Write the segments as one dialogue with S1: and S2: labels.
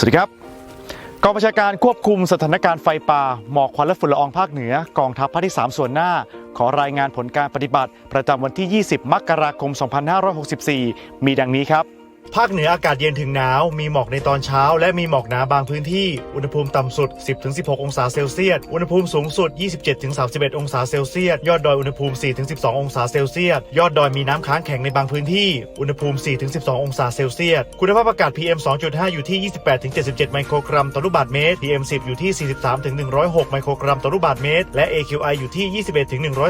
S1: สวัสดีครับกองบัญชาการควบคุมสถานการณ์ไฟป่าหมอกควันและฝุ่นละอองภาคเหนือกองทัพภาคที่ 3 ส่วนหน้า ขอรายงานผลการปฏิบัติ ประจำวันที่ 20 มกราคม 2564 มีดังนี้ครับ ภาคเหนืออากาศเย็นถึงหนาว มีหมอกในตอนเช้า และมีหมอกหนาบางพื้นที่ อุณหภูมิต่ำสุด 10-16 องศาเซลเซียส อุณหภูมิสูงสุด 27-31 องศาเซลเซียส ยอดดอยอุณหภูมิ 4-12 องศาเซลเซียส ยอดดอยมีน้ำค้างแข็งในบางพื้นที่ อุณหภูมิ 4-12 องศาเซลเซียส คุณภาพอากาศ PM 2.5 อยู่ที่ 28-77 ไมโครกรัมต่อลูกบาศก์เมตร PM 10 อยู่ที่ 43-106 ไมโครกรัมต่อลูกบาศก์เมตร และ AQI อยู่ที่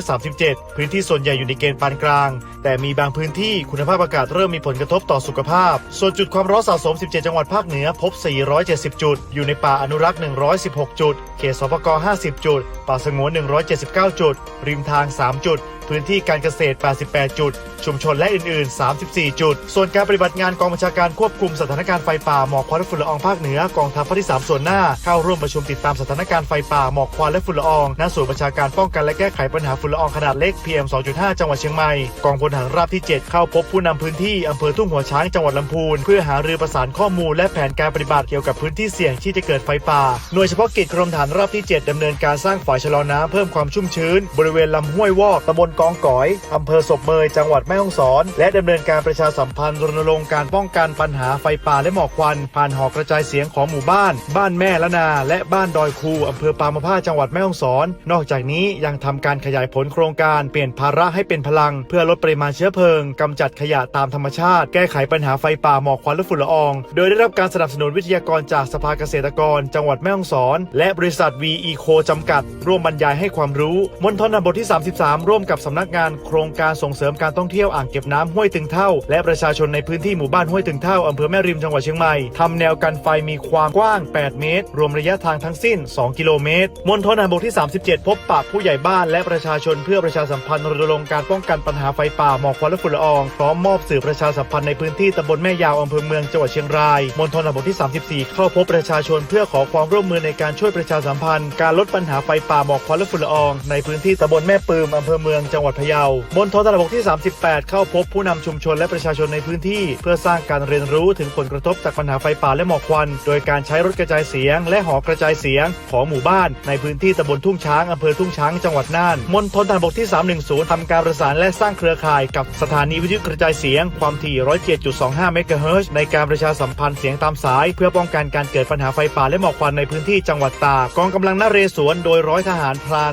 S1: 21-137 พื้นที่ส่วนใหญ่อยู่ในเกณฑ์ปานกลาง แต่มีบางพื้นที่คุณภาพอากาศเริ่มมีผลกระทบต่อสุขภาพส่วนจุดความร้อนสะสม 17 จังหวัดภาคเหนือพบ 470 จุด อยู่ในป่าอนุรักษ์ 116 จุด เขตสปก50 จุด ป่าสงวน 179 จุด ริมทาง 3 จุด พื้นที่การเกษตร 88 จุด ชุมชนและอื่น ๆ 34 จุด ส่วนการปฏิบัติงานกองบัญชาการควบคุมสถานการณ์ไฟป่าหมอกควันและฝุ่นละอองภาคเหนือกองทัพภาคที่ 3 ส่วนหน้า เข้าร่วมประชุมติดตามสถานการณ์ไฟป่าหมอกควันและฝุ่นละอองณศูนย์บัญชาการป้องกันและแก้ไขปัญหาฝุ่นละอองขนาดเล็ก PM 2.5 จังหวัดเชียงใหม่กองพลทหารราบที่ 7 เข้าพบผู้นำพื้นที่อำเภอทุ่งหัวช้างจังหวัดลำพูนเพื่อหารือประสานข้อมูลและแผนการปฏิบัติเกี่ยวกับพื้นที่เสี่ยงที่จะเกิดไฟป่าหน่วยเฉพาะกิจกรมฐานราบที่ 7ดำเนินการสร้างฝายชะลอน้ำเพิ่มความชุ่มชื้นบริเวณลำห้วยวอกตำบลกองก๋อยอำเภอศพเมยจังหวัดแม่ฮ่องสอน และดำเนินการประชาสัมพันธ์รณรงค์การป้องกันปัญหาไฟป่าและหมอกควัน ผ่านหอกระจายเสียงของหมู่บ้าน บ้านแม่ละนา และบ้านดอยคูอำเภอปามะผ้าจังหวัดแม่ฮ่องสอน นอกจากนี้ยังทำการขยายผลโครงการเปลี่ยนภาระให้เป็นพลัง เพื่อลดปริมาณเชื้อเพลิงกำจัดขยะตามธรรมชาติ แก้ไขปัญหาไฟป่าหมอกควันและฝุ่นละออง โดยได้รับการสนับสนุนวิทยากรจากสภาเกษตรกร จังหวัดแม่ฮ่องสอน และบริษัท V Eco จำกัด ร่วมบรรยายให้ความรู้มณฑลบกที่ 33 ร่วมกับสำนักงานโครงการส่งเสริมการท่องเที่ยวอ่างเก็บน้ำห้วยตึงเท่า และประชาชนในพื้นที่หมู่บ้านห้วยตึงเท่าอำเภอแม่ริมจังหวัดเชียงใหม่ทำแนวกันไฟมีความกว้าง 8 เมตร รวมระยะทางทั้งสิ้น 2 กิโลเมตรมณฑลทหารบกที่ 37 พบปะผู้ใหญ่บ้านและประชาชนเพื่อประชาสัมพันธ์รณรงค์การป้องกันปัญหาไฟป่าหมอกควันและฝุ่นละอองพร้อมมอบสื่อประชาสัมพันธ์ในพื้นที่ตำบลแม่ยาวอำเภอเมืองจังหวัดเชียงรายมณฑลทหารบกที่ 34 เข้าพบประชาชนเพื่อขอความร่วมมือในการช่วยประชาสัมพันธ์ การลดปัญหาไฟป่าหมอกควันและฝุ่นละอองในพื้นที่ตำบลแม่ปืมอำเภอเมืองจังหวัดพะเยา มณฑลทหารบกที่ 38 เข้าพบผู้นำชุมชนและประชาชนในพื้นที่ เพื่อสร้างการเรียนรู้ถึงผลกระทบจากปัญหาไฟป่าและหมอกควัน โดยการใช้รถกระจายเสียง และหอกระจายเสียงของหมู่บ้าน ในพื้นที่ตำบลทุ่งช้างอำเภอทุ่งช้างจังหวัดน่าน มณฑลทหารบกที่ 310ทำการประสานและสร้างเครือข่ายกับสถานีวิทยุกระจายเสียงความถี่ 107.25 เมกะเฮิรตซ์ในการประชาสัมพันธ์เสียงตามสาย เพื่อป้องกันการเกิดปัญหาไฟป่าและหมอกควันในพื้นที่จังหวัดตากกองกำลังนเรศวรโดยร้อยทหารพราน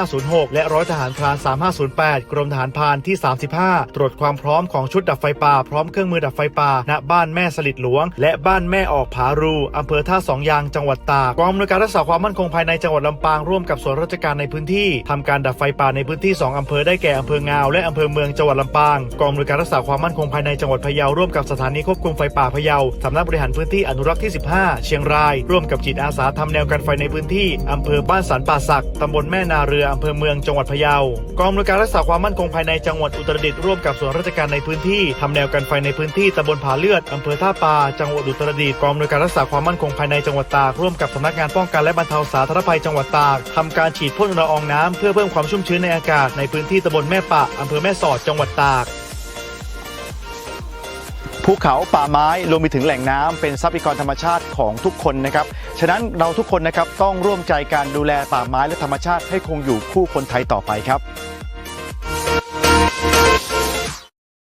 S1: 3506 และร้อยทหารพราน3 5 08 กรมทหารพานที่ 35 ตรวจความพร้อมของชุดดับไฟป่า พร้อมเครื่องมือดับไฟป่า ณ บ้านแม่สลิดหลวง และบ้านแม่ออกผารู อำเภอท่าสองยาง จังหวัดตาก กองอำนวยการรักษาความมั่นคงภายในจังหวัดลำปางร่วมกับส่วนราชการในพื้นที่ทำการดับไฟป่าในพื้นที่ 2 อำเภอได้แก่อำเภองาวและอำเภอเมืองจังหวัดลำปาง กองอำนวยการรักษาความมั่นคงภายในจังหวัดพะเยาร่วมกับสถานีควบคุมไฟป่าพะเยาสำนักบริหารพื้นที่อนุรักษ์ที่ 15 เชียงราย ร่วมกับจิตอาสาทำแนวกันไฟในพื้นที่อำเภอบ้านสันป่าสักตำบลแม่นาเรืออำเภอเมืองจังหวัดพะเยากองอำนวยการรักษาความมั่นคงภายในจังหวัดอุตรดิตถ์ร่วมกับส่วนราชการในพื้นที่ทำแนวกันไฟในพื้นที่ตำบลผาเลือดอำเภอท่าปาจังหวัดอุตรดิตถ์กองอำนวยการรักษาความมั่นคงภายในจังหวัดตากร่วมกับสำนักงานป้องกันและบรรเทาสาธารณภัยจังหวัดตากทำการฉีดพ่นละอองน้ำเพื่อเพิ่มความชุ่มชื้นในอากาศในพื้นที่ตำบลแม่ปะอำเภอแม่สอดจังหวัดตากภูเขาป่าไม้รวมไปถึงแหล่งน้ำเป็นทรัพยากรธรรมชาติของทุกคนนะครับ ฉะนั้นเราทุกคนนะครับต้องร่วมใจการดูแลป่าไม้และธรรมชาติให้คงอยู่คู่คนไทยต่อไปครับ